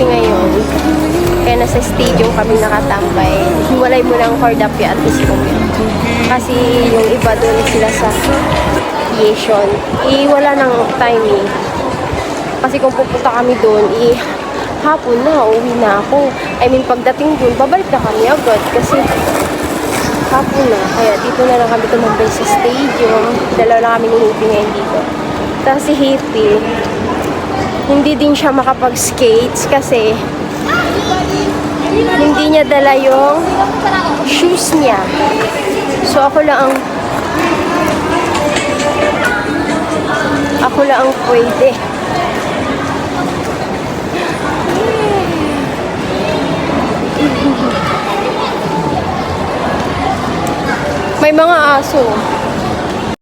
kasi ngayon, kaya nasa stadium kami nakatambay. Hiwalay mo ng Cordapi at Iskumi. Kasi yung iba doon sila sa aviation. Eh, wala nang time eh. Kasi kung pupunta kami doon, eh, hapon na, uwi na ako. I mean, pagdating doon, babalik na kami agad. Kasi hapon na. Kaya dito na lang kami tumambay sa stadium. Dalawa lang kami ni Hippie ngayon dito. Tapos si Hippie, hindi din siya makapag-skates kasi hindi niya dala yung shoes niya. So ako lang ang ako lang ang pwede. May mga aso.